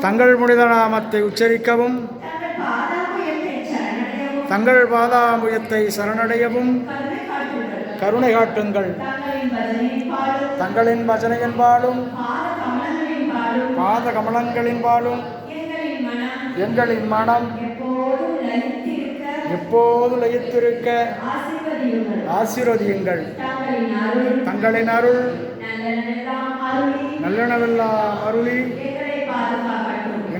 தங்கள் புனித நாமத்தை உச்சரிக்கவும். தங்கள் சரணடையவும். பாதாமுயத்தை சரணடையவும். கருணை காட்டுங்கள். தங்களின் பஜனையின் பாடும் தங்களின் பஜனையின் பாலும். பாத கமலங்களின் பாடும் பாத கமலங்களின் பாலும். எங்களின் மனம் எப்போது லயித்திருக்க. ஆசீர்வதியுங்கள். தங்களின் அருளி. நல்லனவெல்லாம் அருளி.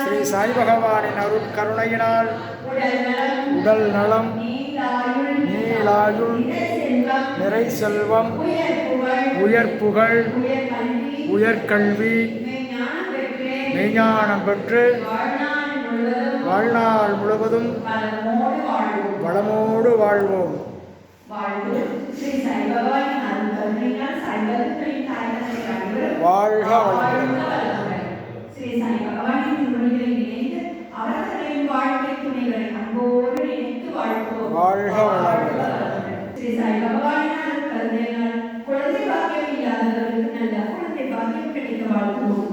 ஸ்ரீ சாய் பகவானின் அருள் கருணையினால் உடல் நலம் நீளாயுள் நிறை செல்வம் உயர் புகழ் உயர் புகழ் உயர் கல்வி உயர்கல்வி மெய்ஞானம் பெற்று வாழ்நாள் முழுவதும் வளமோடு வாழ்வோம். வளமோடு வாழ்வோம். ஸ்ரீ சாய் பகவானின் திருமணிகளை நினைந்து அவர்களின் வாழ்க்கை துணைகளை அன்போடு நினைத்து வாழ்வோம் வாழ்க வளமுடன். ஸ்ரீ சாய் பகவானின் அருள் கருணையினால் குழந்தை பாக்கியம் இல்லாதவர்களுக்கு நல்ல குழந்தை பாக்கியம் கிடைக்க வாழ்த்துவோம்